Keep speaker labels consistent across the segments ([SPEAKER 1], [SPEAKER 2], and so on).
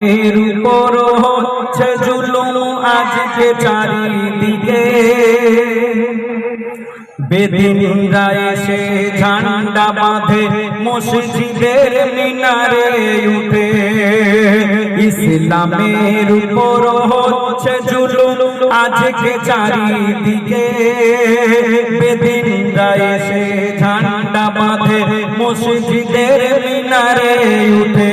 [SPEAKER 1] এর উপর হচ্ছে জুলুম আজকে চারিদিকে। বেদিনরা এসে ঝান্ডা বাঁধে, মসজিদের মিনারে উঠে। ইসলামের উপর হচ্ছে জুলুম আজকে চারিদিকে। বেদিনরা এসে ঝান্ডা বাঁধে, মসজিদের মিনারে উঠে।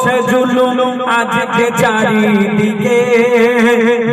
[SPEAKER 1] হচ্ছে জুলুম আজকে চারিদিকে।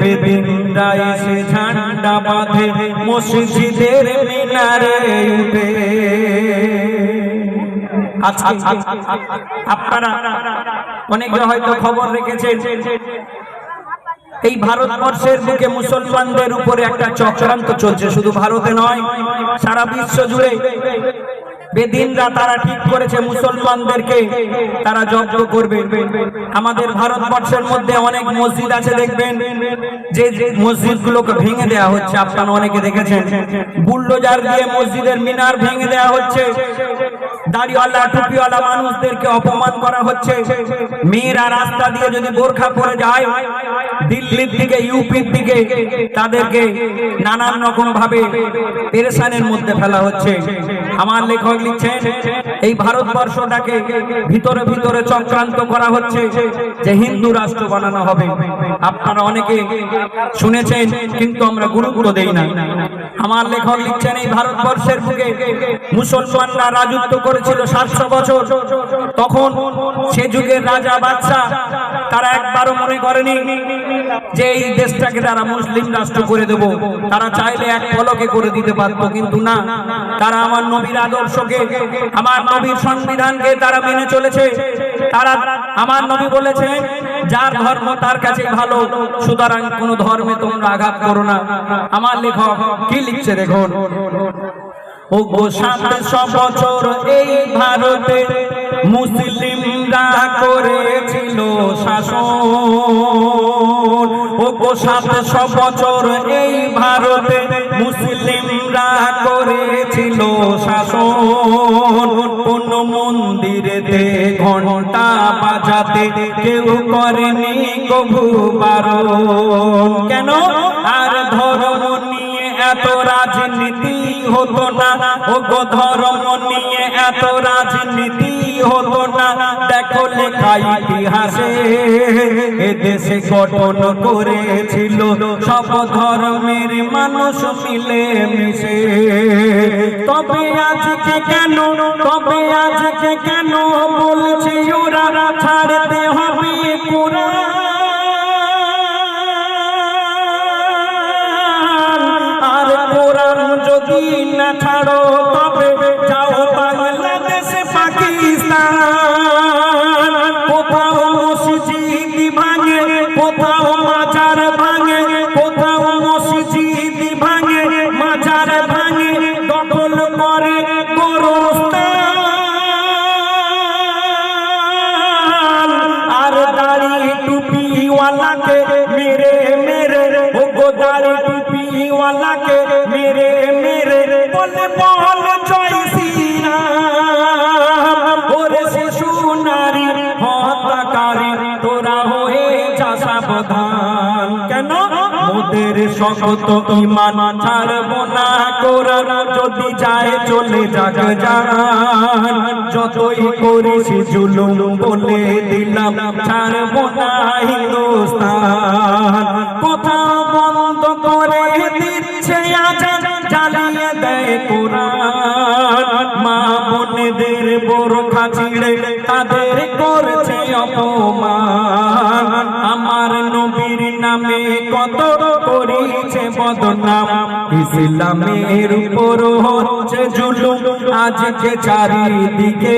[SPEAKER 1] বেদিনরা এসে ঝান্ডা বাঁধে, মসজিদের মিনারে উঠে। আপনারা অনেকে হয়তো খবর রেখেছেন, এই ভারতবর্ষের বুকে মুসলমানদের উপরে একটা চক্রান্ত চলছে, শুধু ভারতে নয়, সারা বিশ্ব জুড়ে। বেদিনরা তারা ঠিক করেছে, মুসলমানদেরকে তারা জব্দ করবে। আমাদের ভারতবর্ষের মধ্যে অনেক মসজিদ আছে, দেখবেন? যে যে মসজিদগুলোকে ভেঙে দেওয়া হচ্ছে, আপনারা অনেকে দেখেছেন। বুল্ডোজার দিয়ে মসজিদের মিনার ভেঙে দেওয়া হচ্ছে। দাড়িওয়ালা, টুপিওয়ালা মানুষদেরকে অপমান করা হচ্ছে। মেয়েরা রাস্তা দিয়ে যদি বোরখা পরে যায়, দিল্লির দিকে, ইউপির দিকে, তাদেরকে নানান রকম ভাবে পেরেশানের মধ্যে ফেলা হচ্ছে। আমার লেখক লিখছেন, এই ভারতবর্ষটাকে ভিতরে ভিতরে চক্রান্ত করা হচ্ছে যে হিন্দু রাষ্ট্র বানানো হবে। আপনারা অনেকে শুনেছেন, কিন্তু আমরা গুরুত্ব দেই না। আমার লেখক লিখছেন, এই ভারতবর্ষের বুকে মুসলমানরা রাজত্ব করেছিল সাতশো বছর। তখন সে যুগের রাজা বাদশাহ তারা একবারও মনে করেনি যে এই দেশটাকে তারা মুসলিম রাষ্ট্র করে দেব। তারা চাইলে এক পলকে করে দিতে পারত, কিন্তু না। তারা আমার নবীর আদর্শকে, আমার নবীর সংবিধানকে তারা মেনে চলেছে। তারা আমার নবী বলেছে, যার ধর্ম তার কাছে ভালো, সুতরাং কোন ধর্মে তোমরা আঘাত করো না। আমার লেখক কি লিখছে দেখুন? ও গো সাতশো বছর এই ভারতে মুসলিমরা করেছিল শাসন। ও গো সাতশো বছর এই ভারতে মুসলিমরা করেছিল শাসন। কোন মন্দিরেতে ঘণ্টা বাজাতে কেউ করেনি কবু বারণ। কেন? আর ধর্ম নিয়ে এত রাজনীতি হতো না ও গো ধর্ম নিয়ে এত রাজনীতি হতো না দেখো লেখা ইতিহাসে, এ দেশে গঠন করেছিল সব ধর্মের মানুষ মিলে মিশে। তবে আজকে কেন, তবে আজকে কেন বলছি ওরা ছাড়তে টুপিওয়ালাকে মেরে মেরে ও গো দাড়ি টুপিওয়ালাকে মেরে মেরে বলে বল জয় মোদের শকত ইমান ছাড়ব না, কোরআন যদি যায় চলে যাক জান যতই করিস জুলুম বলে দিলাম, ছাড়ব না হিন্দুস্তান। কোথাও বন্ধ করে দিচ্ছে আজান, জ্বালিয়ে দেয় কোরআন। মা বোনেদের বোরখা ছিঁড়ে কত করিছে বদনাম। ইসলামের উপর হচ্ছে জুলুম। আজকে চারিদিকে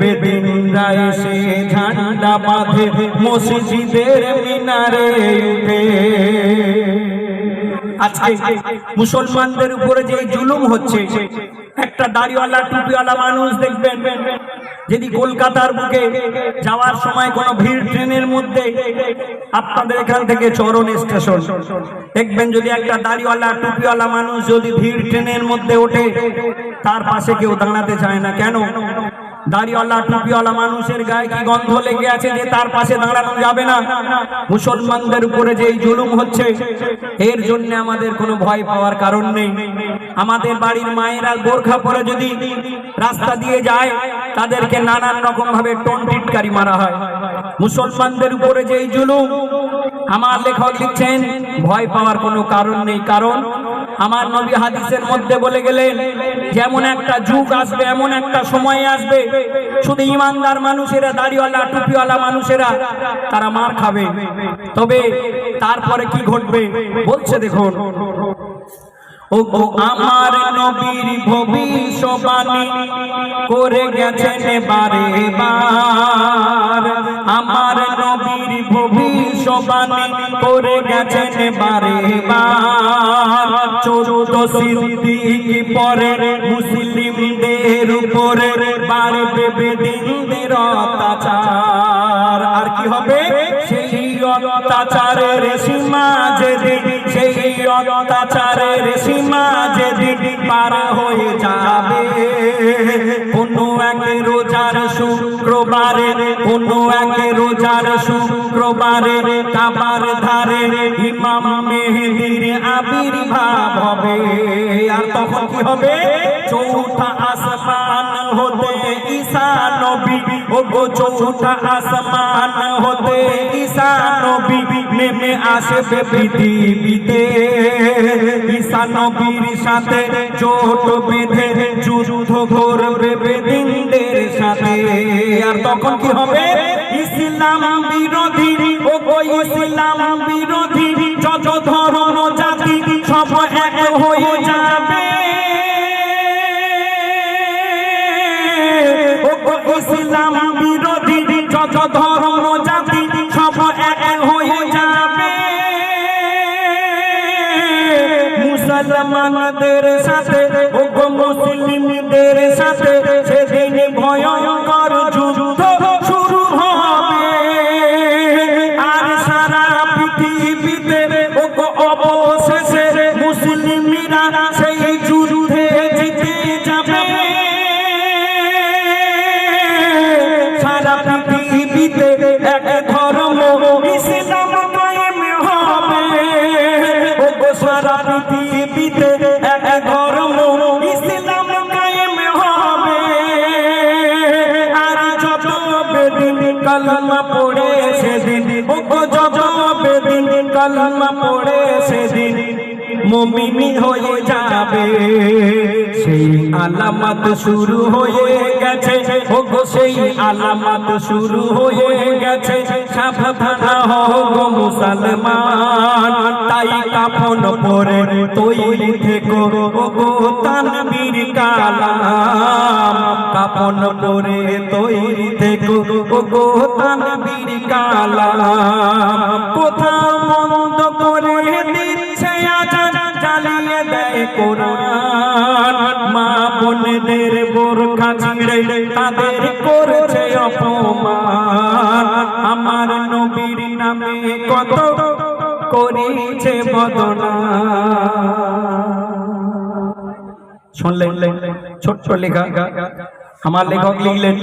[SPEAKER 1] বেদিনরা এসে ঝান্ডা বাঁধে। মসজিদের মিনারে উঠে। আজকে মুসলমানদের উপরে যে জুলুম হচ্ছে, একটা দাড়িওয়ালা, টুপিওয়ালা মানুষ দেখবেন, যদি কলকাতার বুকে যাওয়ার সময় কোনো ভিড় ট্রেনের মধ্যে আপনাদের এখান থেকে চরণ স্টেশন। দেখবেন যদি একটা দাড়িওয়ালা, টুপিওয়ালা মানুষ যদি ভিড় ট্রেনের মধ্যে ওঠে, তার পাশে কেউ দাঁড়াতে চায় না। কেন? দাড়িওয়ালা, টুপিওয়ালা মানুষের গায়ে কি গন্ধ লেগে আছে যে তার পাশে দাঁড়ানো যাবে না? মুসলমানদের উপরে যে জুলুম হচ্ছে, এর জন্য আমাদের কোনো ভয় পাওয়ার কারণ নেই। আমাদের বাড়ির মায়েরা বোরখা পরে যদি রাস্তা দিয়ে যায়, তাদেরকে নানান রকম ভাবে টোন টিটকারি মারা হয়। মুসলমানদের উপরে যে এই জুলুম, আমার লেখক লিখছেন, ভয় পাওয়ার কোনো কারণ নেই। কারণ আমার নবী হাদিসের মধ্যে বলে গেলেন, যেমন একটা যুগ আসবে, এমন একটা সময় আসবে, শুধু ইমানদার মানুষেরা, দাড়িওয়ালা, টুপিওয়ালা মানুষেরা, তারা মার খাবে। তবে তারপরে কি ঘটবে? বলছে দেখুন। আমার নবীর ভবিষ্যবাণী করে গেছেন বারে বার আমার নবীর ভবিষ্যবাণী করে গেছেন বারে বার চোদ্দ সিদ্দিক পরে মুসলিমদের উপরে বাড়বে বেদিনদের অত্যাচার। আর কি হবে? সেই অত্যাচারের সীমা যেদিন, সেই অত্যাচারের সীমা যেদিন পার হয়ে যাবে। কোনো এক রোজার শুক্রবারে, কোনো এক রোজার শুক্রবারে কাবার ধারে ইমাম মেহেদির আবির্ভাব হবে। আর তখন কি হবে? চৌঠা আসমান হতে ঈসা নবী ও চৌঠা আসমান হতে নবী, নেমে আসবে পৃথিবীতে। নবীর সাথে জোট বেঁধে যুদ্ধ করবে বেদিনদের সাথে। আর তখন কি হবে? ইসলাম বিরোধী ও ইসলাম বিরোধী, যত ধর্ম জাতি সব এক হয়ে যাবে। ইসলাম বিরোধী, যত ধর্ম জাতি পৃথিবীতে অবশেষে মুসলিমরা সেই যুদ্ধে জিতে যাবে। সারা পৃথিবীতে এক ধর্ম ইসলাম কায়েম হবে। সারা পৃথিবীতে মমিনি হয়ে যাবে। সেই আলামত শুরু হয়ে গেছে। ও গো সেই আলামত শুরু হয়ে গেছে। সাবধান গো মুসলমান। তাই কাফন পরে তৈরি থেকো। ও গো তানবীর কালাম। কাফন পরে তৈরি থেকো। ও তানবীর কালাম। কোথাও তাদের করেছে অপমান। আমার নবীর নামে কত করেছে বদনা। শুনলেন, ছোট্ট লেখা। আমার লেখক লিখলেন